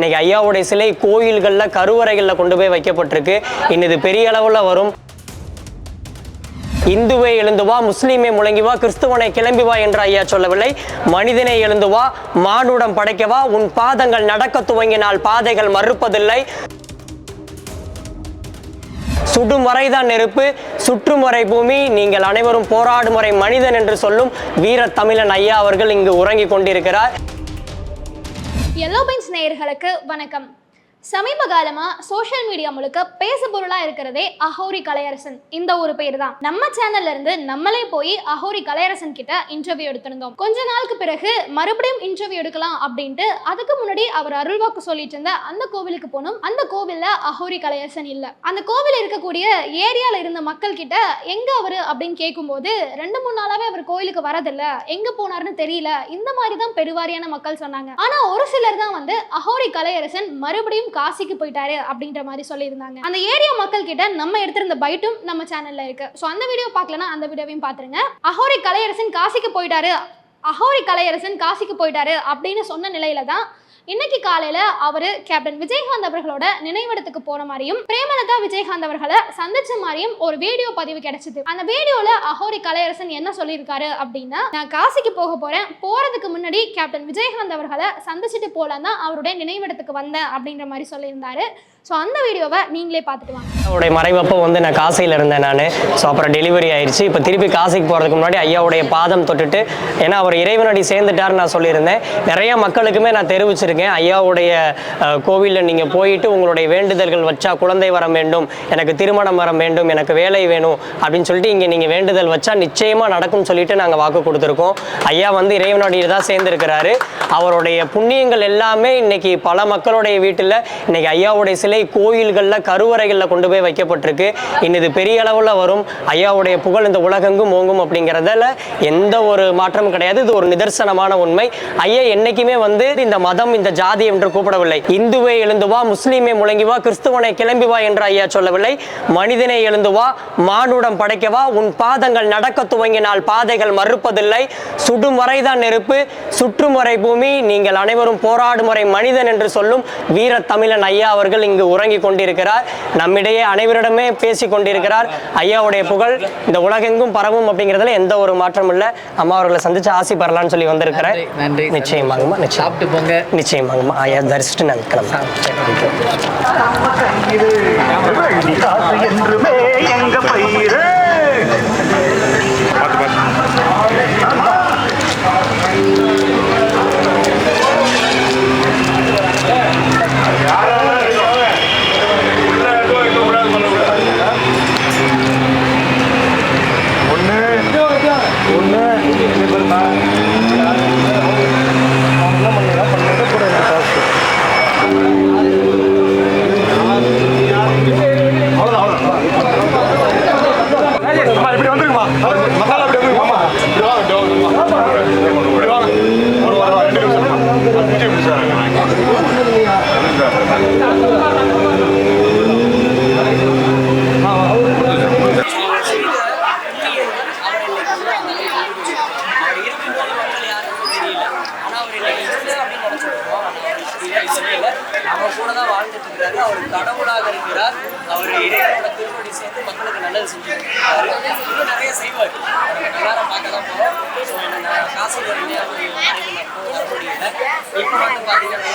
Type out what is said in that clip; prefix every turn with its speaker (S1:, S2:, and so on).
S1: இன்னைக்கு ஐயாவுடைய சிலை கோயில்களில் கருவறைகளில் கொண்டு போய் வைக்கப்பட்டிருக்கு. இன்னது பெரிய அளவில் வரும். இந்துவை எழுந்து வா முஸ்லீமே முழங்கி வா கிறிஸ்துவனை கிளம்பி வா என்று ஐயா சொல்லவில்லை. மனிதனை எழுந்து வா மானுடம் படைக்கவா உன் பாதங்கள் நடக்க துவங்கினால் பாதைகள் மறுப்பதில்லை. சுடும் வரைதான் நெருப்பு சுற்றும் வரை பூமி நீங்கள் அனைவரும் போராடும் வரை மனிதன் என்று சொல்லும் வீர தமிழன் ஐயா அவர்கள் இங்கு உறங்கிக் கொண்டிருக்கிறார்.
S2: எல்லோ பென்ஸ் நேயர்களுக்கு வணக்கம். சமீப காலமா சோஷியல் மீடியா முழுக்க பேச பொருளா இருக்கிறதே அஹோரி கலையரசன். இந்த ஒரு பேர் தான் நம்ம சேனல்ல இருந்து நம்மளே போய் அஹோரி கலையரசன் கிட்ட இன்டர்வியூ எடுத்திருந்தோம். கொஞ்ச நாளுக்கு பிறகு மறுபடியும் இன்டர்வியூ எடுக்கலாம் அப்படின்ட்டு அதுக்கு முன்னாடி அவர் அருள்வாக்கு சொல்லிட்டு இருந்த அந்த கோவிலுக்கு போனோம். அந்த கோவில்ல அஹோரி கலையரசன் இல்ல. அந்த கோவில் இருக்கக்கூடிய ஏரியால இருந்த மக்கள் கிட்ட எங்க அவரு அப்படின்னு கேட்கும்போது ரெண்டு மூணு நாளாவே அவர் கோயிலுக்கு வரதில்ல. எங்க போனாருன்னு தெரியல. இந்த மாதிரி தான் பெருவாரியான மக்கள் சொன்னாங்க. ஆனா ஒரு சிலர் தான் வந்து அஹோரி கலையரசன் மறுபடியும் காசிக்கு போயிட்டாரு அப்படின்ற மாதிரி சொல்லியிருந்தாங்க. அந்த ஏரியா மக்கள் கிட்ட நம்ம எடுத்திருந்த பைட்டும் நம்ம சேனல்ல இருக்கு. ஸோ அந்த வீடியோ பார்க்கலனா அந்த வீடியோவையும் பாத்துருங்க அஹோரி கலையரசன் காசிக்கு போயிட்டாரு. அஹோரி கலையரசன் காசிக்கு போயிட்டாரு அப்படின்னு சொன்ன நிலையில தான் இன்னைக்கு காலையில அவரு கேப்டன் விஜயகாந்த் அவர்களோட நினைவிடத்துக்கு போன மாதிரியும் பிரேமலதா விஜயகாந்த் அவர்களை சந்திச்ச மாதிரியும் ஒரு வீடியோ பதிவு கிடைச்சது. அந்த வீடியோல அஹோரி கலையரசன் என்ன சொல்லியிருக்காரு அப்படின்னா நான் காசிக்கு போக போறேன். போறதுக்கு முன்னாடி கேப்டன் விஜயகாந்த் அவர்களை சந்திச்சுட்டு போலாம் தான் அவருடைய நினைவிடத்துக்கு வந்தேன் அப்படின்ற மாதிரி சொல்லியிருந்தாரு. ஸோ அந்த வீடியோவை நீங்களே பார்த்துட்டு வாங்க.
S1: ஐயாவுடைய மறைவப்போ வந்து நான் காசையில் இருந்தேன் நான். ஸோ அப்புறம் டெலிவரி ஆயிடுச்சு இப்போ திருப்பி காசைக்கு போகிறதுக்கு முன்னாடி ஐயாவுடைய பாதம் தொட்டுட்டு ஏன்னா அவர் இறைவனடி சேர்ந்துட்டார் நான் சொல்லியிருந்தேன். நிறைய மக்களுக்குமே நான் தெரிவிச்சிருக்கேன். ஐயாவுடைய கோவிலில் நீங்கள் போயிட்டு உங்களுடைய வேண்டுதல்கள் வச்சா குழந்தை வரம் வேண்டும் எனக்கு திருமணம் வரம் வேண்டும் எனக்கு வேலை வேணும் அப்படின்னு சொல்லிட்டு இங்கே நீங்கள் வேண்டுதல் வச்சா நிச்சயமாக நடக்கும்னு சொல்லிட்டு நாங்கள் வாக்கு கொடுத்துருக்கோம். ஐயா வந்து இறைவனடியில் தான் சேர்ந்துருக்கிறாரு. அவருடைய புண்ணியங்கள் எல்லாமே இன்னைக்கு பல மக்களுடைய வீட்டில் இன்னைக்கு ஐயாவுடைய சிலை கோயில்களில் கருவறைகளில் கொண்டு போய் வைக்கப்பட்டிருக்கு. இன்னது பெரிய அளவில் வரும். ஐயாவுடைய புகழ் இந்த உலகெங்கும் ஓங்கும் அப்படிங்கிறதுல எந்த ஒரு மாற்றமும் கிடையாது. இது ஒரு நிதர்சனமான உண்மை. ஐயா என்னைக்குமே வந்து இந்த மதம் இந்த ஜாதி என்று கூப்பிடவில்லை. இந்துவே எழுந்துவா முஸ்லீமே முழங்கி வா கிறிஸ்துவனை கிளம்பி வா என்று ஐயா சொல்லவில்லை. மனிதனை எழுந்து வா மானுடம் படைக்கவா உன் பாதங்கள் நடக்க துவங்கினால் பாதைகள் மறுப்பதில்லை. சுடும் வரைதான் நெருப்பு சுற்றும் வரை பூமி நீங்கள் அனைவரும் போராடும் வரை மனிதன் என்று சொல்லும் வீர தமிழன் ஐயா அவர்கள் இங்கு உறங்கிக் கொண்டிருக்கிறார். நம்மிடையே அனைவரிடமே பேசி கொண்டிருக்கிறார். ஐயாவுடைய புகழ் இந்த உலகெங்கும் பரவும் அப்படிங்கிறதுல எந்த ஒரு மாற்றமும் இல்லை. அம்மா அவர்களை சந்திச்சு ஆசி பெறலாம்னு சொல்லி வந்திருக்கிறேன்
S3: நன்றி, நன்றி.
S1: நிச்சயமாங்கம்மா நிச்சயம்.
S3: சாப்பிட்டு போங்க.
S1: நிச்சயமாங்கம்மா ஐயா தரிசிட்டு நான் கிளம்புறேன் அவர் கூட தான் வாழ்ந்துட்டு இருக்கிறாரு அவர் கடவுளாக இருக்கிறார். அவர் இடையோட திருப்படி சேர்த்து மக்களுக்கு நல்லது செஞ்சுருக்காரு இன்னும் நிறைய செய்வார். எல்லாரும் பார்க்க தான் போகிறோம் ஸோ நான் காசு வரலையே அவர் இப்போ வந்து பார்த்தீங்கன்னா